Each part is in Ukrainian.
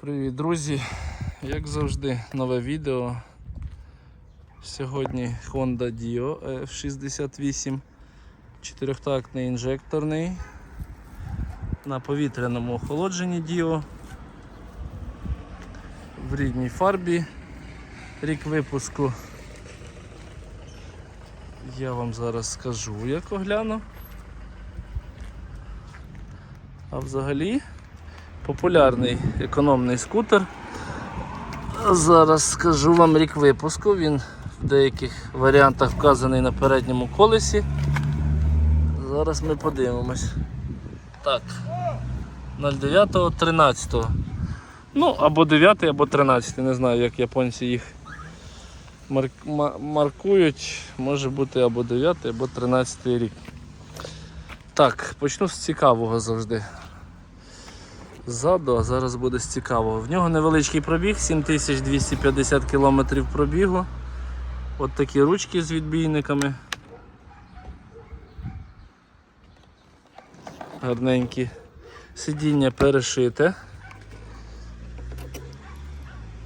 Привіт, друзі! Як завжди, нове відео. Сьогодні Honda Dio F68, чотирьохтактний інжекторний на повітряному охолодженні Dio в рідній фарбі. Рік випуску я вам зараз скажу, як огляну. А взагалі популярний економний скутер. Зараз скажу вам рік випуску. Він в деяких варіантах вказаний на передньому колесі. Зараз ми подивимось. Так. 09 13 Ну, або 9, або 13, не знаю, як японці їх мар- маркують. Може бути або 9, або 13 рік. Так, почну з цікавого завжди ззаду, а зараз буде з цікавого. В нього невеличкий пробіг, 7250 км пробігу. От такі ручки з відбійниками. Гарненькі. Сидіння перешите.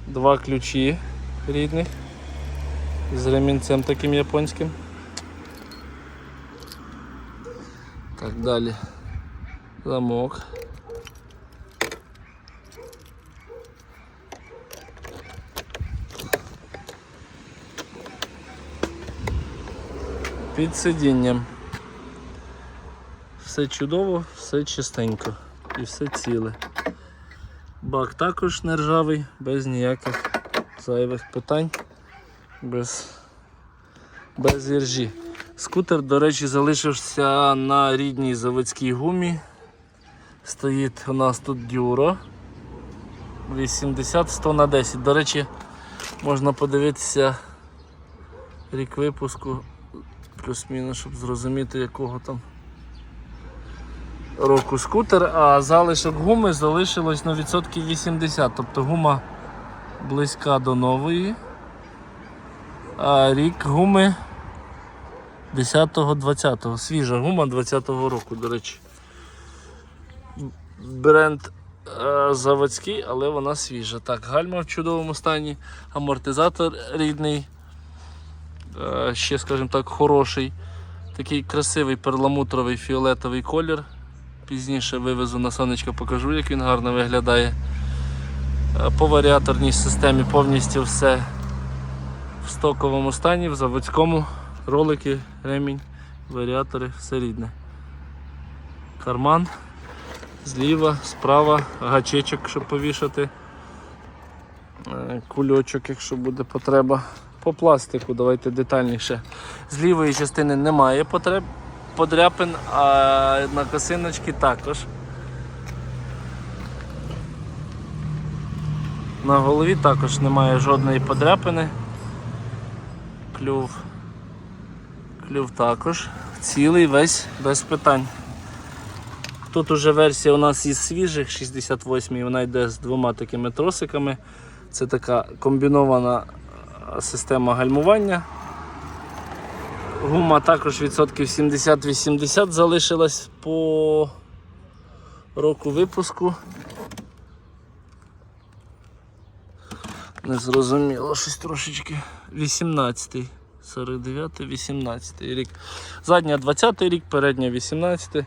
Два ключі рідних з ремінцем таким японським. Так, далі. Замок. Під сидінням. Все чудово, все чистенько і все ціле. Бак також не ржавий, без ніяких зайвих питань, без, без іржі. Скутер, до речі, залишився на рідній заводській гумі. Стоїть у нас тут дюро 80-100 на 10. До речі, можна подивитися рік випуску плюс-мінус, щоб зрозуміти, якого там року скутер, а залишок гуми залишилось на відсотків 80, тобто гума близька до нової. А рік гуми 10-20, свіжа гума 20-го року, до речі. Бренд е, заводський, але вона свіжа. Так, гальма в чудовому стані, амортизатор рідний. Е, ще, скажімо так, хороший. Такий красивий перламутровий фіолетовий колір. Пізніше вивезу на сонечко, покажу, як він гарно виглядає. Е, По варіаторній системі повністю все в стоковому стані, в заводському ролики, ремінь, варіатори, все рідне. Карман зліва, справа, гачечок, щоб повішати. Е, Кульочок, якщо буде потреба. По пластику давайте детальніше. З лівої частини немає потреб, подряпин, а на косиночки також. На голові також немає жодної подряпини. Клюв. Клюв також. Цілий весь без питань. Тут уже версія у нас із свіжих 68 вона йде з двома такими тросиками. Це така комбінована система гальмування. Гума також відсотків 70-80 залишилась по року випуску. Не зрозуміло, щось трошечки 18-й, 49-й, 18-й рік. Задня 20-й рік, передня 18-й.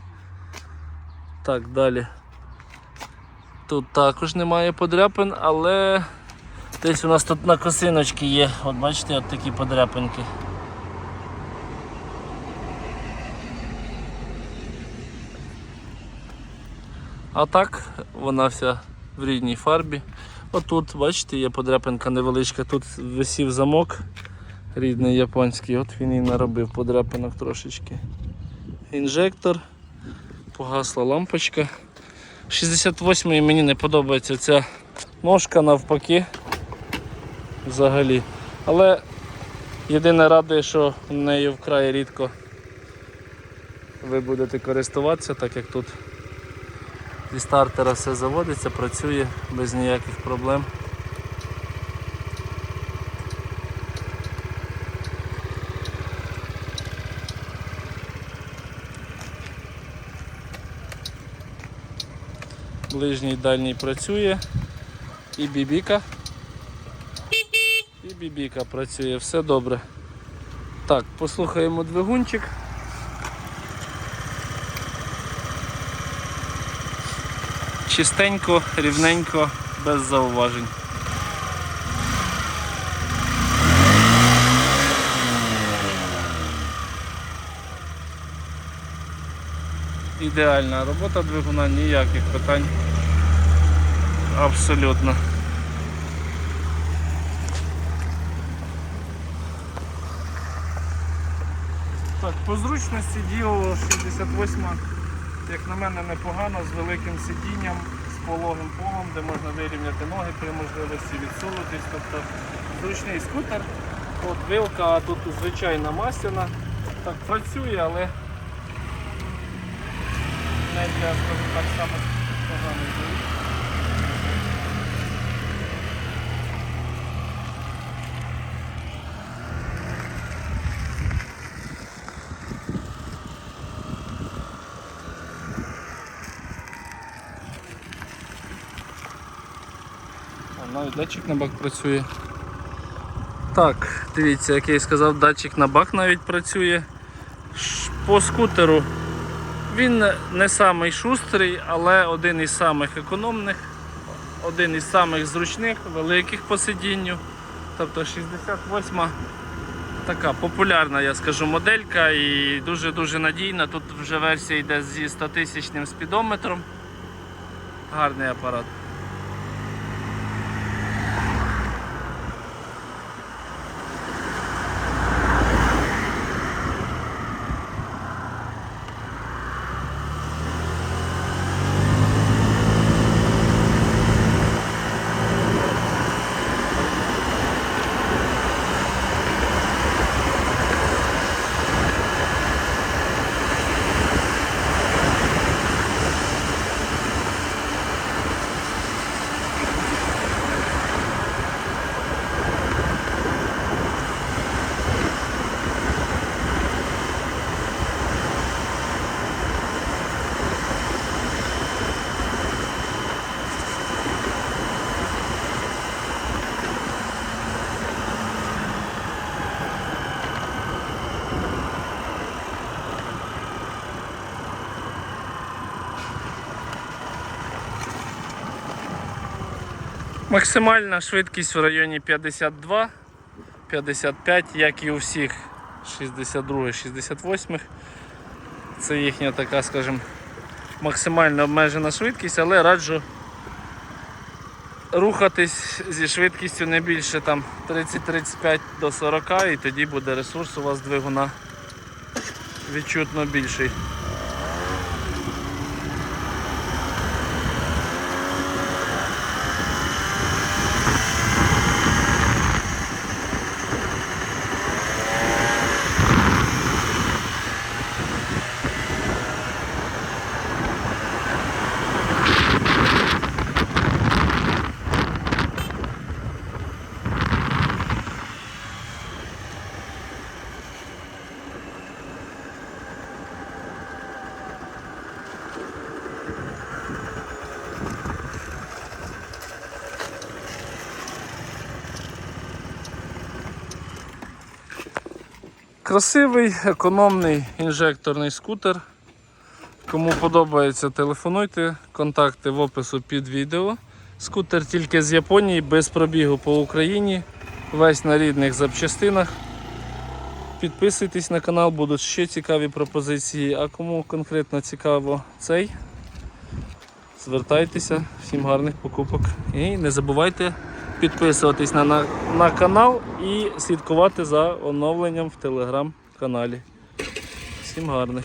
Так, далі. Тут також немає подряпин, але Десь у нас тут на косиночки є, от бачите, от такі подряпинки. А так вона вся в рідній фарбі. Отут, бачите, є подряпинка невеличка, тут висів замок рідний японський, от він і наробив подряпинок трошечки. Інжектор, погасла лампочка. 68-ї мені не подобається ця ножка навпаки взагалі. Але єдине радує, що нею вкрай рідко ви будете користуватися, так як тут зі стартера все заводиться, працює без ніяких проблем. Ближній дальній працює. І бібіка. І бібіка працює, все добре. Так, послухаємо двигунчик. Чистенько, рівненько, без зауважень. Ідеальна робота двигуна, ніяких питань. Абсолютно. Так, по зручності діло 68, як на мене, непогано, з великим сидінням, з пологим полом, де можна вирівняти ноги при можливості відсунутись. Тобто зручний скутер, от вилка, а тут звичайна масляна. Так, працює, але не для, так, саме поганий Навіть датчик на бак працює. Так, дивіться, як я і сказав, датчик на бак навіть працює. По скутеру він не- самий шустрий, але один із самих економних, один із самих зручних, великих по сидінню. Тобто 68 така популярна, я скажу, моделька і дуже-дуже надійна. Тут вже версія йде зі 100 тисячним спідометром. Гарний апарат. Максимальна швидкість в районі 52, 55, як і у всіх 62, 68. Це їхня така, скажімо, максимально обмежена швидкість, але раджу рухатись зі швидкістю не більше там 30-35 до 40 і тоді буде ресурс у вас двигуна відчутно більший. Красивий, економний інжекторний скутер. Кому подобається, телефонуйте. Контакти в опису під відео. Скутер тільки з Японії, без пробігу по Україні. Весь на рідних запчастинах. Підписуйтесь на канал, будуть ще цікаві пропозиції. А кому конкретно цікаво цей, звертайтеся, всім гарних покупок. І не забувайте підписуватись на, на, на канал і слідкувати за оновленням в телеграм-каналі. Всім гарних.